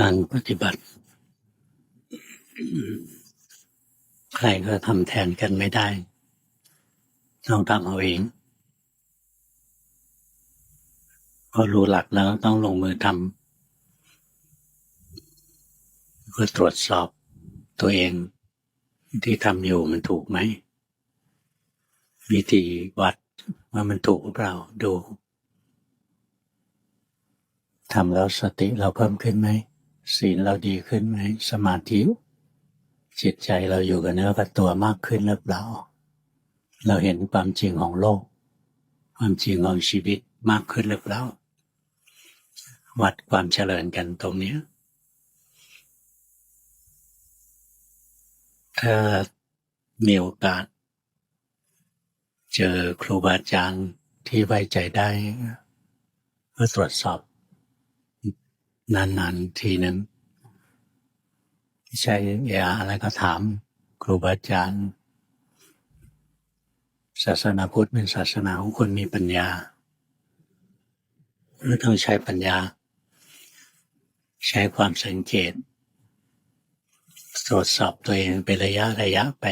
การปฏิบัติ ใครก็ทำแทนกันไม่ได้ ต้องทำเอาเองพอรู้หลักแล้วต้องลงมือทำเพื่อตรวจสอบตัวเอง ที่ทำอยู่มันถูกไหม วิธีวัดว่ามันถูกหรือเปล่าดูทำแล้วสติเราเพิ่มขึ้นไหม ศีลเราดีขึ้นไหมสมาธิจิตใจเราอยู่กับเนื้อกับตัวมากขึ้นหรือเปล่า เราเห็นความจริงของโลก ความจริงของชีวิตมากขึ้นหรือเปล่า วัดความเจริญกันตรงนี้ถ้ามีโอกาส เจอครูบาอาจารย์ที่ไว้ใจได้เพื่อตรวจสอบ นานๆทีหนึ่งใช่ยาอะไรก็ถาม ครูบาอาจารย์ ศาสนาพุทธเป็นศาสนาของคนมีปัญญาไม่ต้องใช้ปัญญา ใช้ความสังเกต ตรวจสอบตัวเองเป็นระยะระยะไป